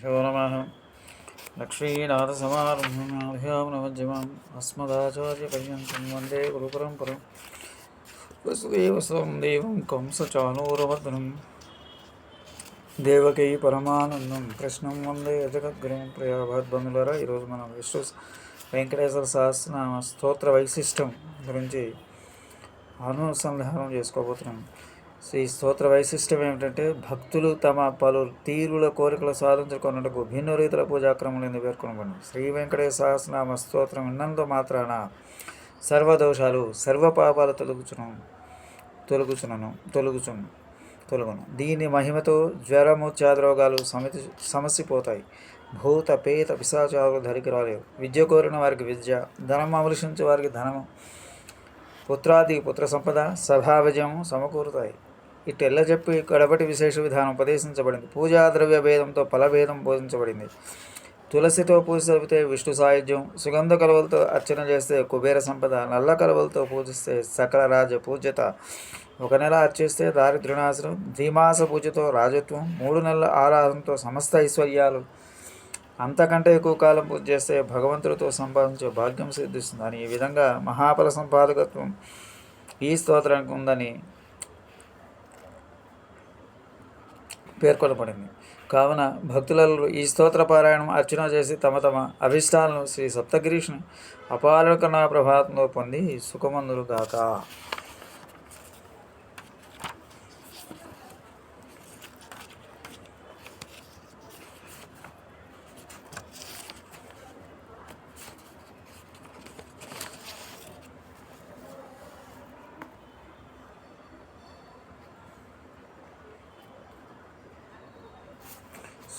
श्रीगुरुभ्यो नमः लक्ष्मीनाथसमारम्भ्यां नमज्जमाम् अस्मदाचार्यपर्यन्तं वन्दे गुरुपरम्परं वसुदेवस्वं देवं कंसचाणूरवर्धनं దేవకీ పరమానందం కృష్ణం వందే జగద్గురుం ప్రియ భగవద్బంధులరా ఈరోజు మనం విష్ణు వెంకటేశ్వర సహస్రనామ స్తోత్ర వైశిష్టం గురించి అనుసంధానం చేసుకోబోతున్నాం సో ఈ స్తోత్ర వైశిష్టం ఏమిటంటే భక్తులు తమ పలు తీరుల కోరికలు సాధించుకున్నట్టుకు భిన్న రీతుల పూజాక్రమం పేర్కొనబడి శ్రీ వెంకటేశ్వర సహస్రనామ స్తోత్రం విన్నంత మాత్రాన సర్వదోషాలు సర్వపాపాలు తొలగుచును తొలగుచునను తొలగుచును తొలగును. దీని మహిమతో జ్వరము రోగాలు సమతి సమసిపోతాయి. భూత పేత పిశాచాలు ధరికి రాలేవు. విద్య కోరిన వారికి విద్య ధనం అమలుషించే వారికి ధనము పుత్రాది పుత్ర సంపద సభా విజయం ఈ తెల్ల చెప్పి కడపటి విశేష విధానం ఉపదేశించబడింది. పూజా ద్రవ్య భేదంతో ఫలభేదం బోధించబడింది. తులసితో పూజ జరిపితే విష్ణు సాయుధ్యం సుగంధ కలువలతో అర్చన చేస్తే కుబేర సంపద నల్ల కలువలతో పూజిస్తే సకల రాజ పూజ్యత. ఒక నెల అర్చిస్తే దారిద్ర్యనాశనం ధీమాస పూజతో రాజత్వం మూడు నెలల ఆరాధనతో సమస్త ఐశ్వర్యాలు. అంతకంటే ఎక్కువ కాలం పూజ చేస్తే భగవంతుడితో సంపాదించే భాగ్యం సిద్ధిస్తుంది. అని ఈ విధంగా మహాఫల సంపాదకత్వం ఈ స్తోత్రానికి ఉందని పేర్కొనబడింది. కావున భక్తులలో ఈ స్తోత్ర పారాయణం అర్చన చేసి తమ తమ అభిష్టాలను శ్రీ సప్తగిరీష్ను అపాలకన ప్రభాతంలో పొంది సుఖమందులు గాక.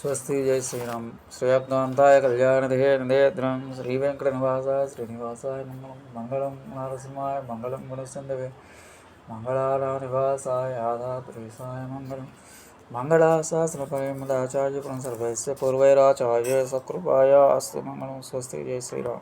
స్వస్తి జై శ్రీరామ్. శ్రేయత్నాంతాయ కళ్యాణదే నిదేద్రం శ్రీ వెంకట నివాస శ్రీనివాసాయ మంగళం మంగళం నరసింహాయ మంగళం గుణసందవే మంగళారా నివాసాయ ఆధాత్రేసాయ మంగళం. మంగళాశాస్త్రపరిమదాచార్య పురం సర్వస్య పూర్వైరాచార్య సకృపాయ అస్తు మంగళం. స్వస్తి జై శ్రీరామ్.